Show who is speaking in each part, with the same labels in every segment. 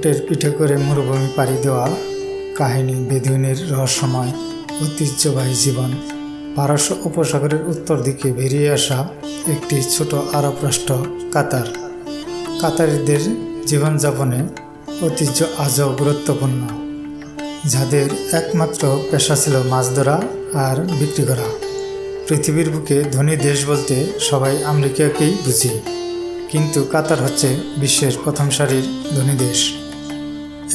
Speaker 1: উটের পিঠে করে মরুভূমি পাড়ি দেওয়া কাহিনী বেদুইনের রহস্যময়, ঐতিহ্যবাহী জীবন। পারস্য উপসাগরের উত্তর দিকে বেরিয়ে আসা একটি ছোট আরব রাষ্ট্র, কাতার। কাতারিদের জীবনযাপনে ঐতিহ্য আজও গুরুত্বপূর্ণ, যাদের একমাত্র পেশা ছিল মাছ ধরা আর বিক্রি করা। পৃথিবীর বুকে ধনী দেশ বলতে সবাই আমেরিকাকেই বুঝি, কিন্তু কাতার হচ্ছে বিশ্বের প্রথম সারির ধনী দেশ।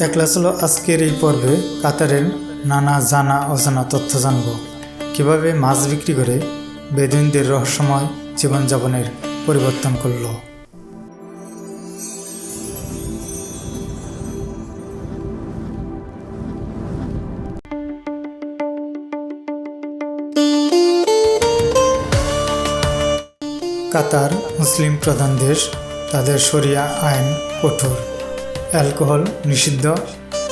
Speaker 1: একলা ছিল আজকের এই পর্বে কাতারের নানা জানা অজানা তথ্য জানব। কীভাবে মাছ বিক্রি করে বেদুইনদের রহস্যময় জীবনযাপনের পরিবর্তন করল। কাতার মুসলিম প্রধান দেশ, তাদের শরিয়া আইন কঠোর। অ্যালকোহল নিষিদ্ধ।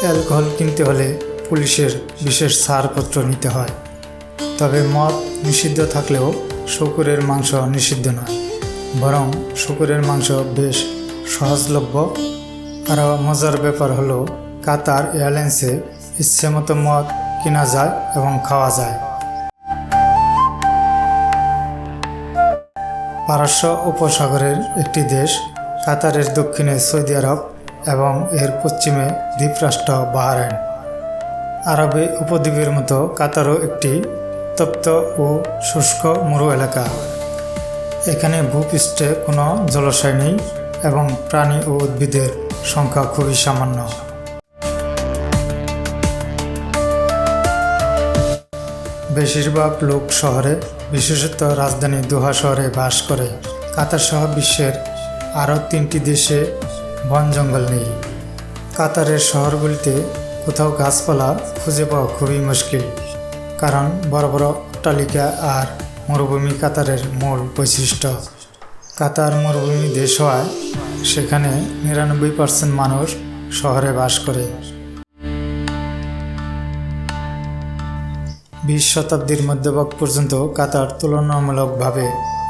Speaker 1: অ্যালকোহল কিনতে হলে পুলিশের বিশেষ ছাড়পত্র নিতে হয়। তবে মদ নিষিদ্ধ থাকলেও শুকুরের মাংস নিষিদ্ধ নয়। বরং শুকুরের মাংস বেশ সহজলভ্য। আরও মজার ব্যাপার হলো, কাতার এয়ারলাইন্সে ইচ্ছেমতো মদ কেনা যায় এবং খাওয়া যায়। পারস্য উপসাগরের একটি দেশ, কাতারের দক্ষিণে সৌদি আরব এবং এর পশ্চিমে দ্বীপরাষ্ট্র বাহারাইন। আরবে উপদ্বীপের মতো কাতারও একটি তপ্ত ও শুষ্ক মরু এলাকা। এখানে ভূপৃষ্ঠে কোনো জলাশয় নেই এবং প্রাণী ও উদ্ভিদের সংখ্যা খুবই সামান্য। বেশিরভাগ লোক শহরে, বিশেষত রাজধানী দোহা শহরে বাস করে। কাতার সহ বিশ্বের আরও তিনটি দেশে বন জঙ্গল নেই। কাতারের শহরগুলিতে কোথাও গাছপালা খুঁজে পাওয়া খুবই মুশকিল, কারণ বড় বড় অট্টালিকা আর মরুভূমি কাতারের মূল বৈশিষ্ট্য। কাতার মরুভূমি দেশ হওয়ায় সেখানে নিরানব্বই পার্সেন্ট মানুষ শহরে বাস করে। বিশ শতাব্দীর মধ্যভাগ পর্যন্ত কাতার তুলনামূলকভাবে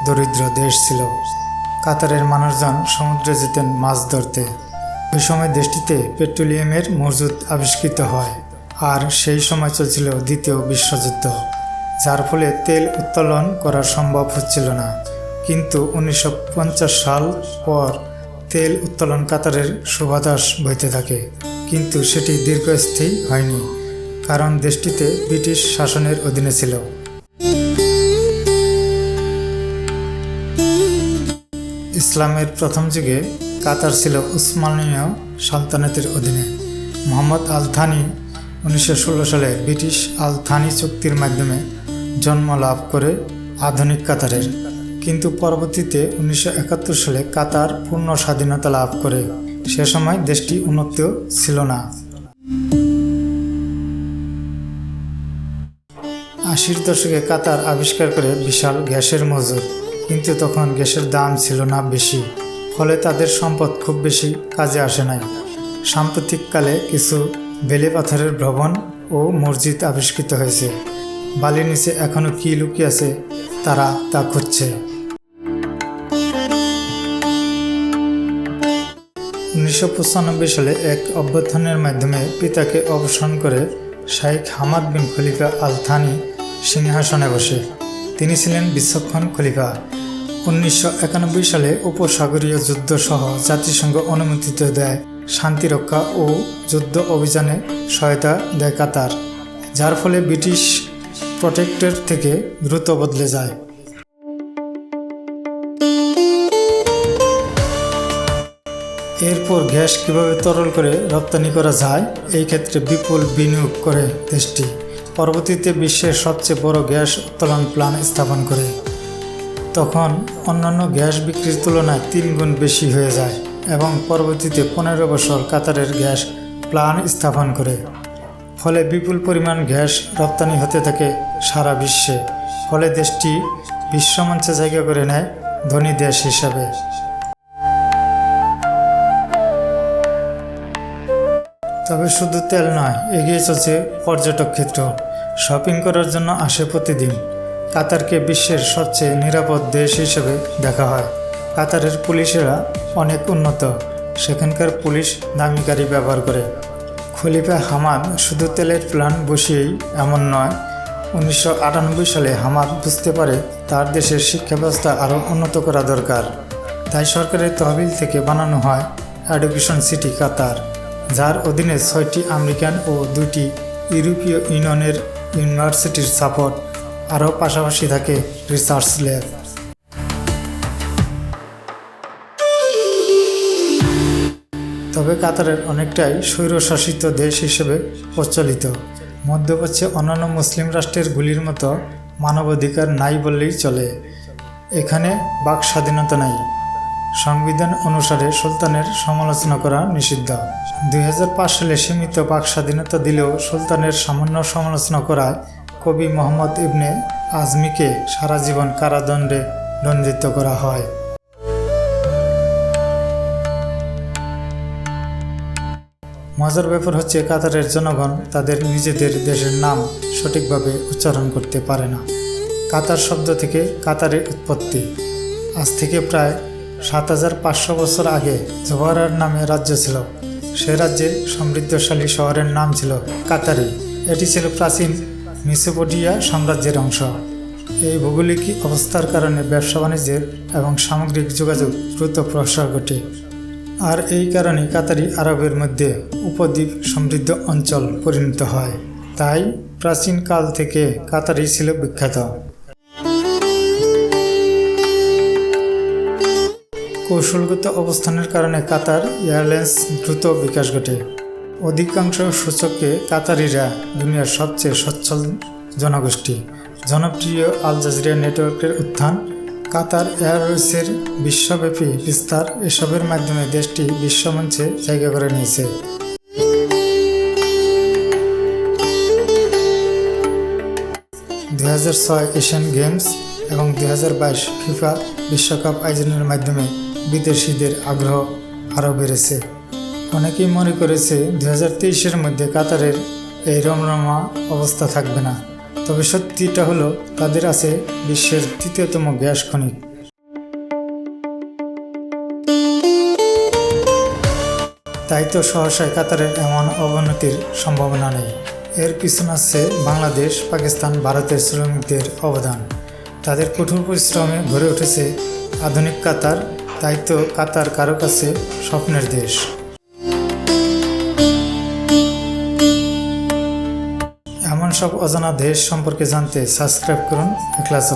Speaker 1: দরিদ্র দেশ ছিল। কাতারের মানুষজন সমুদ্রে যেতেন মাছ ধরতে। ওই সময় দেশটিতে পেট্রোলিয়ামের মজুদ আবিষ্কৃত হয় আর সেই সময় চলছিল দ্বিতীয় বিশ্বযুদ্ধ, যার ফলে তেল উত্তোলন করা সম্ভব হচ্ছিল না। কিন্তু উনিশশো পঞ্চাশ সাল পর তেল উত্তোলন কাতারের সুবাতাস বইতে থাকে, কিন্তু সেটি দীর্ঘস্থায়ী হয়নি, কারণ দেশটিতে ব্রিটিশ শাসনের অধীনে ছিল। ইসলামের প্রথম যুগে কাতার ছিল উসমানীয় সালতানাতের অধীনে। মোহাম্মদ আল থানি উনিশশো সালে ব্রিটিশ আল থানি চুক্তির মাধ্যমে জন্ম লাভ করে আধুনিক কাতারের। কিন্তু পরবর্তীতে উনিশশো একাত্তর সালে কাতার পূর্ণ স্বাধীনতা লাভ করে। সে সময় দেশটি উন্নত ছিল না। আশির দশকে কাতার আবিষ্কার করে বিশাল গ্যাসের মজুদ। কিন্তু তখন গ্যাসের দাম ছিল না বেশি, ফলে তাদের সম্পদ খুব বেশি কাজে আসে নাই। সাম্প্রতিককালে কিছু বেলে পাথরের ভ্রমণ ও মসজিদ আবিষ্কৃত হয়েছে। বালির নিচে এখনও কি লুকিয়ে আছে তারা তা খুঁজছে। উনিশশো পঁচানব্বই সালে এক অভ্যর্থনের মাধ্যমে পিতাকে অবসান করে শাইখ হামাদ বিন খলিফা আল থানি সিংহাসনে বসে। তিনি ছিলেন বিচক্ষণ খলিফা। উনিশশো একানব্বই সালে উপসাগরীয় যুদ্ধ সহ জাতিসংঘ অনুমোদিত দেয় শান্তিরক্ষা ও যুদ্ধ অভিযানে সহায়তা দেয় কাতার, যার ফলে ব্রিটিশ প্রোটেক্টর থেকে দ্রুত বদলে যায়। এরপর গ্যাস কীভাবে তরল করে রপ্তানি করা যায়, এই ক্ষেত্রে বিপুল বিনিয়োগ করে দেশটি। পরবর্তীতে বিশ্বের সবচেয়ে বড় গ্যাস উত্তোলন প্ল্যান স্থাপন করে। তখন অন্যান্য গ্যাস বিক্রির তুলনায় তিন গুণ বেশি হয়ে যায় এবং পরবর্তীতে পনেরো বছর কাতারের গ্যাস প্ল্যান স্থাপন করে। ফলে বিপুল পরিমাণ গ্যাস রপ্তানি হতে থাকে সারা বিশ্বে। ফলে দেশটি বিশ্বমঞ্চে জায়গা করে নেয় ধনী দেশ হিসাবে। তবে শুধু তেল নয়, এগিয়ে চলছে পর্যটক ক্ষেত্র। শপিং করার জন্য আসে প্রতিদিন। কাতারকে বিশ্বের সবচেয়ে নিরাপদ দেশ হিসেবে দেখা হয়। কাতারের পুলিশেরা অনেক উন্নত। সেখানকার পুলিশ দামি গাড়ি ব্যবহার করে। খলিফা হামাদ শুধু তেলের প্ল্যান বসিয়েই এমন নয়, উনিশশো সালে হামাদ বুঝতে পারে তার দেশের শিক্ষা ব্যবস্থা আরও উন্নত করা দরকার। তাই সরকারের তহবিল থেকে বানানো হয় এডুকেশন সিটি কাতার। যার অধীনে ছয়টি আমেরিকান ও দুটি ইউরোপীয় ইউনিয়নের ইউনিভার্সিটির সাপোর্ট, আরও পাশাপাশি থাকে রিসার্চ ল্যাব। তবে কাতারের অনেকটাই স্বৈরশাসিত দেশ হিসেবে প্রচলিত। মধ্যপ্রাচ্যে অন্যান্য মুসলিম রাষ্ট্রের গুলির মতো মানবাধিকার নাই বললেই চলে। এখানে বাক স্বাধীনতা নাই। সংবিধান অনুসারে সুলতানের সমালোচনা করা নিষিদ্ধ। দুই হাজার পাঁচ সালে সীমিত বাক স্বাধীনতা দিলেও সুলতানের সামান্য সমালোচনা করায় কবি মোহাম্মদ ইবনে আজমিকে সারা জীবন কারাদণ্ডে দণ্ডিত করা হয়। মজার ব্যাপার হচ্ছে কাতারের জনগণ তাদের নিজেদের দেশের নাম সঠিকভাবে উচ্চারণ করতে পারে না। কাতার শব্দ থেকে কাতারের উৎপত্তি। আজ থেকে প্রায় সাত হাজার পাঁচশো বছর আগে জোহরার নামে রাজ্য ছিল। সে রাজ্যে সমৃদ্ধশালী শহরের নাম ছিল কাতারি। এটি ছিল প্রাচীন মিসোপোডিয়া সাম্রাজ্যের অংশ। এই ভৌগোলিক অবস্থার কারণে ব্যবসা বাণিজ্যের এবং সামগ্রিক যোগাযোগ দ্রুত প্রসার ঘটে। আর এই কারণে কাতারি আরবের মধ্যে উপদ্বীপ সমৃদ্ধ অঞ্চল পরিণত হয়। তাই প্রাচীন কাল থেকে কাতারি ছিল বিখ্যাত। কৌশলগত অবস্থানের কারণে কাতার এয়ারলাইন্স দ্রুত বিকাশ ঘটে। অধিকাংশ সূচকে কাতারিরা দুনিয়ার সবচেয়ে সচ্ছল জনগোষ্ঠী। জনপ্রিয় আল জাজিরা নেটওয়ার্কের উত্থান, কাতার এয়ারওয়েজের বিশ্বব্যাপী বিস্তার এসবের মাধ্যমে দেশটি বিশ্বমঞ্চে জায়গা করে নিয়েছে। দু হাজার ছয় এশিয়ান গেমস এবং দু হাজার বাইশ ফিফা বিশ্বকাপ আয়োজনের মাধ্যমে বিদেশিদের আগ্রহ আরও বেড়েছে। অনেকেই মনে করেছে দুই হাজার মধ্যে কাতারের এই রমরমা অবস্থা থাকবে না। তবে সত্যিটা হলো, তাদের আছে বিশ্বের তৃতীয়তম গ্যাস খনি। তাই তো সহসায় কাতারের এমন অবনতির সম্ভাবনা নেই। এর পিছনে আছে বাংলাদেশ, পাকিস্তান, ভারতের শ্রমিকদের অবদান। তাদের কঠোর পরিশ্রমে গড়ে উঠেছে আধুনিক কাতার তাই তো কাতার কারও কাছে স্বপ্নের দেশ। এমন সব অজানা দেশ সম্পর্কে জানতে সাবস্ক্রাইব করুন ক্লাস